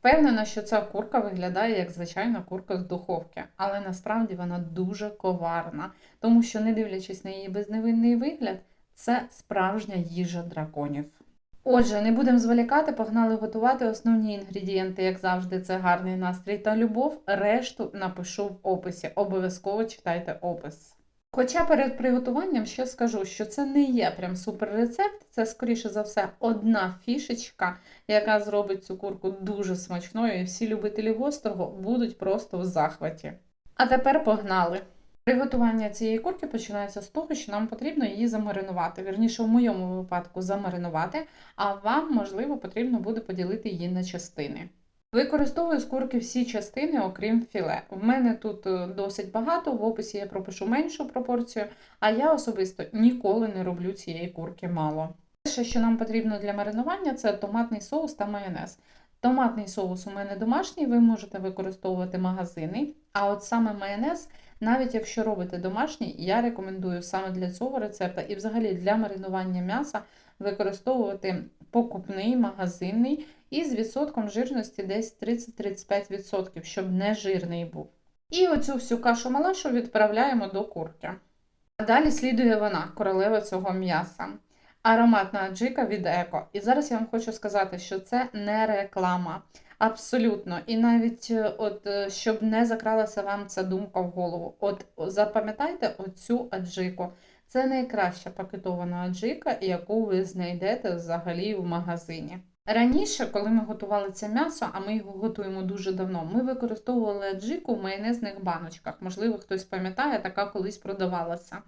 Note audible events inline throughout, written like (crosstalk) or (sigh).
Впевнена, що ця курка виглядає як звичайна курка з духовки, але насправді вона дуже коварна, тому що, не дивлячись на її безневинний вигляд, це справжня їжа драконів. Отже, не будемо зволікати, погнали готувати основні інгредієнти, як завжди, це гарний настрій та любов. Решту напишу в описі. Обов'язково читайте опис. Хоча перед приготуванням ще скажу, що це не є прям супер рецепт, це скоріше за все одна фішечка, яка зробить цю курку дуже смачною, і всі любителі гострого будуть просто в захваті. А тепер погнали! Приготування цієї курки починається з того, що нам потрібно її замаринувати. Вірніше, в моєму випадку замаринувати, а вам, можливо, потрібно буде поділити її на частини. Використовую з курки всі частини, окрім філе. В мене тут е, досить багато, в описі я пропишу меншу пропорцію, а я особисто ніколи не роблю цієї курки мало. Перше, що нам потрібно для маринування, це томатний соус та майонез. Томатний соус у мене домашній, ви можете використовувати магазини, а от саме майонез, навіть якщо робите домашній, я рекомендую саме для цього рецепта і взагалі для маринування м'яса використовувати покупний магазинний і з відсотком жирності десь 30-35%, щоб не жирний був. І оцю всю кашу малашу відправляємо до курки. А далі слідує вона, королева цього м'яса. Ароматна аджика від Еко. І зараз я вам хочу сказати, що це не реклама. Абсолютно. І навіть е, от, е, щоб не закралася вам ця думка в голову. От запам'ятайте оцю аджику. Це найкраща пакетована аджика, яку ви знайдете взагалі в магазині. Раніше, коли ми готували це м'ясо, а ми його готуємо дуже давно, ми використовували аджику в майонезних баночках. Можливо, хтось пам'ятає, така колись продавалася.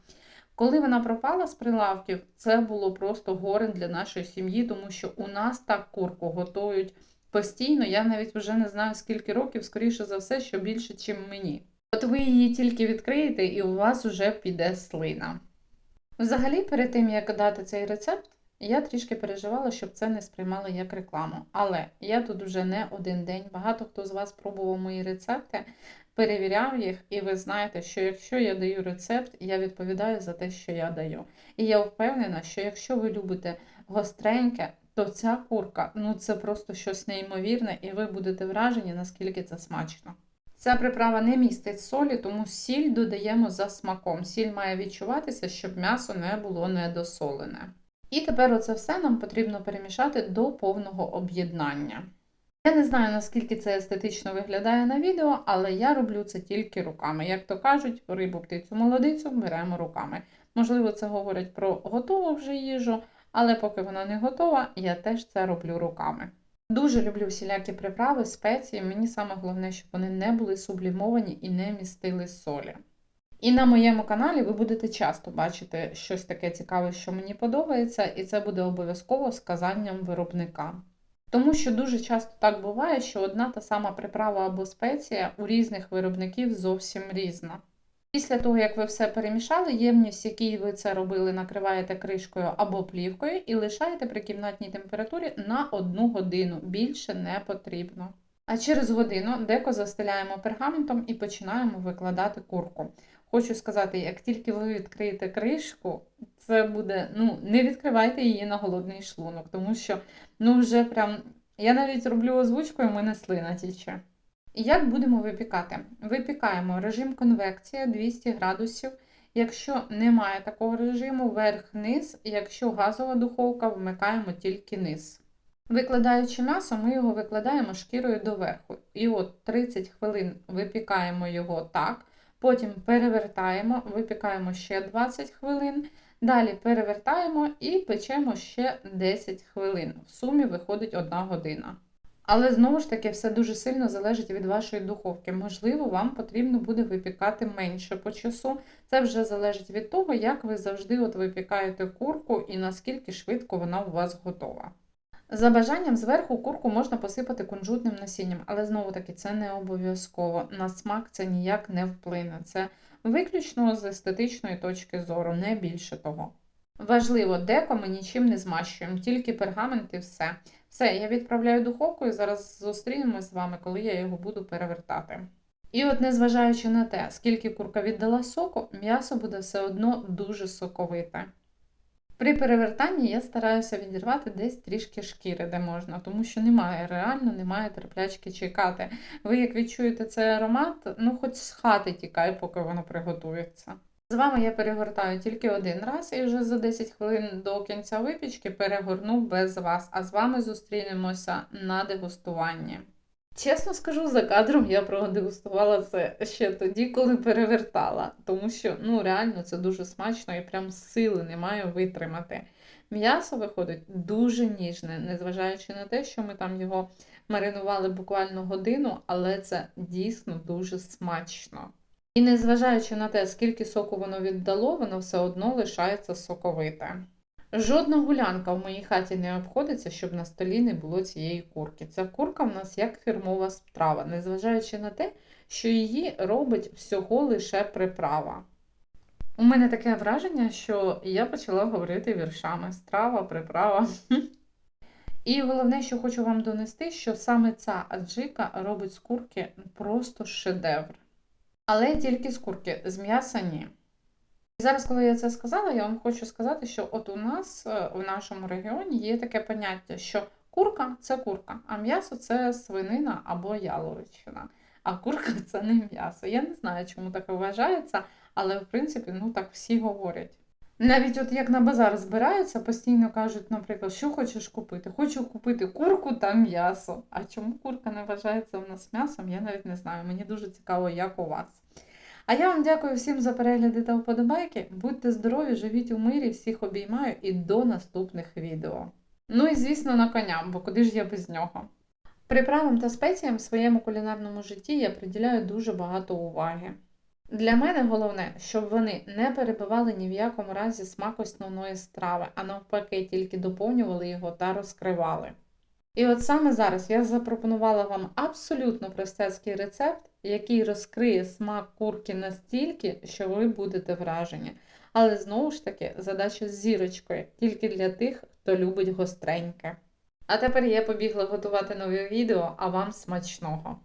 Коли вона пропала з прилавків, це було просто горе для нашої сім'ї, тому що у нас так курку готують постійно. Я навіть вже не знаю скільки років, скоріше за все, що більше, ніж мені. От ви її тільки відкриєте, і у вас вже піде слина. Взагалі, перед тим як дати цей рецепт, я трішки переживала, щоб це не сприймали як рекламу. Але я тут вже не один день. Багато хто з вас пробував мої рецепти, перевіряв їх, і ви знаєте, що якщо я даю рецепт, я відповідаю за те, що я даю. І я впевнена, що якщо ви любите гостреньке, то ця курка ну це просто щось неймовірне, і ви будете вражені, наскільки це смачно. Ця приправа не містить солі, тому сіль додаємо за смаком. Сіль має відчуватися, щоб м'ясо не було недосолене. І тепер оце все нам потрібно перемішати до повного об'єднання. Я не знаю, наскільки це естетично виглядає на відео, але я роблю це тільки руками. Як то кажуть, рибу птицю молодицю беремо руками. Можливо, це говорить про готову вже їжу, але поки вона не готова, я теж це роблю руками. Дуже люблю всілякі приправи, спеції. Мені саме головне, щоб вони не були сублімовані і не містили солі. І на моєму каналі ви будете часто бачити щось таке цікаве, що мені подобається, і це буде обов'язково сказанням виробника. Тому що дуже часто так буває, що одна та сама приправа або спеція у різних виробників зовсім різна. Після того, як ви все перемішали, ємність, якій ви це робили, накриваєте кришкою або плівкою і лишаєте при кімнатній температурі на одну годину. Більше не потрібно. А через годину деко застеляємо пергаментом і починаємо викладати курку. Хочу сказати, як тільки ви відкриєте кришку, це буде, ну, не відкривайте її на голодний шлунок, тому що, ну, вже прям, я навіть роблю озвучку, і в мене слина тіче. І як будемо випікати? Випікаємо режим конвекція 200 градусів. Якщо немає такого режиму, верх-низ, якщо газова духовка, вмикаємо тільки низ. Викладаючи м'ясо, ми його викладаємо шкірою доверху. І от 30 хвилин випікаємо його так, потім перевертаємо, випікаємо ще 20 хвилин, далі перевертаємо і печемо ще 10 хвилин. В сумі виходить 1 година. Але знову ж таки, все дуже сильно залежить від вашої духовки. Можливо, вам потрібно буде випікати менше по часу. Це вже залежить від того, як ви завжди от випікаєте курку і наскільки швидко вона у вас готова. За бажанням зверху курку можна посипати кунжутним насінням, але знову-таки це не обов'язково. На смак це ніяк не вплине. Це виключно з естетичної точки зору, не більше того. Важливо, деко ми нічим не змащуємо, тільки пергамент і все. Все, я відправляю духовку і зараз зустрінемось з вами, коли я його буду перевертати. І от, незважаючи на те, скільки курка віддала соку, м'ясо буде все одно дуже соковите. При перевертанні я стараюся відірвати десь трішки шкіри, де можна, тому що немає, реально немає терплячки чекати. Ви як відчуєте цей аромат, ну хоч з хати тікай, поки воно приготується. З вами я перегортаю тільки один раз і вже за 10 хвилин до кінця випічки перегорну без вас, а з вами зустрінемося на дегустуванні. Чесно скажу, за кадром я продегустувала це ще тоді, коли перевертала, тому що ну реально це дуже смачно і прям сили немає витримати. М'ясо виходить дуже ніжне, незважаючи на те, що ми там його маринували буквально годину, але це дійсно дуже смачно. І незважаючи на те, скільки соку воно віддало, воно все одно лишається соковите. Жодна гулянка в моїй хаті не обходиться, щоб на столі не було цієї курки. Ця курка в нас як фірмова страва, незважаючи на те, що її робить всього лише приправа. У мене таке враження, що я почала говорити віршами страва, приправа. (laughs) І головне, що хочу вам донести, що саме ця аджика робить з курки просто шедевр. Але тільки з курки, з м'яса ні. Зараз, коли я це сказала, я вам хочу сказати, що от у нас е, в нашому регіоні є таке поняття, що курка це курка, а м'ясо це свинина або яловичина. А курка це не м'ясо. Я не знаю, чому так вважається, але в принципі ну так всі говорять. Навіть от як на базар збираються, постійно кажуть, наприклад, що хочеш купити? Хочу купити курку та м'ясо. А чому курка не вважається у нас м'ясом, я навіть не знаю. Мені дуже цікаво, як у вас. А я вам дякую всім за перегляди та вподобайки. Будьте здорові, живіть у мирі, всіх обіймаю і до наступних відео. Ну і звісно, на коня, бо куди ж я без нього. Приправам та спеціям в своєму кулінарному житті я приділяю дуже багато уваги. Для мене головне, щоб вони не перебивали ні в якому разі смак основної страви, а навпаки, тільки доповнювали його та розкривали. І от саме зараз я запропонувала вам абсолютно простецький рецепт, який розкриє смак курки настільки, що ви будете вражені. Але знову ж таки, задача з зірочкою тільки для тих, хто любить гостреньке. А тепер я побігла готувати нові відео, а вам смачного!